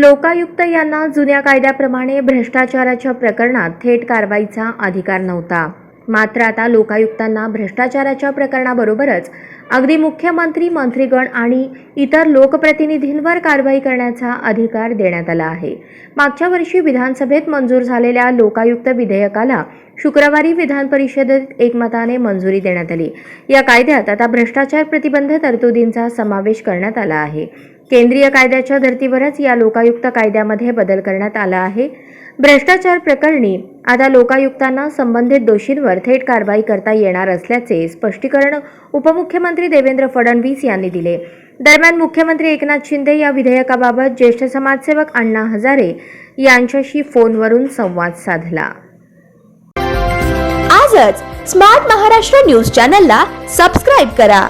लोकायुक्त यांना जुन्या कायद्याप्रमाणे भ्रष्टाचाराच्या प्रकरणात थेट कारवाईचा अधिकार नव्हता. मात्र आता लोकायुक्तांना भ्रष्टाचाराच्या प्रकरणाबरोबरच अगदी मुख्यमंत्री मंत्रीगण आणि इतर लोकप्रतिनिधींवर कारवाई करण्याचा अधिकार देण्यात आला आहे. मागच्या वर्षी विधानसभेत मंजूर झालेल्या लोकायुक्त विधेयकाला शुक्रवारी विधान परिषदेत एकमताने मंजुरी देण्यात आली. या कायद्यात आता भ्रष्टाचार प्रतिबंध तरतुदींचा समावेश करण्यात आला आहे. केंद्रीय कायद्याच्या धर्तीवरच या लोकायुक्त कायद्यामध्ये बदल करण्यात आला आहे. भ्रष्टाचार प्रकरणी आता लोकायुक्तांना संबंधित दोषींवर थेट कारवाई करता येणार असल्याचे स्पष्टीकरण उपमुख्यमंत्री देवेंद्र फडणवीस यांनी दिले. दरम्यान मुख्यमंत्री एकनाथ शिंदे या विधेयकाबाबत ज्येष्ठ समाजसेवक अण्णा हजारे यांच्याशी फोनवरून संवाद साधला. आजच स्मार्ट महाराष्ट्र न्यूज चॅनलला सबस्क्राईब करा.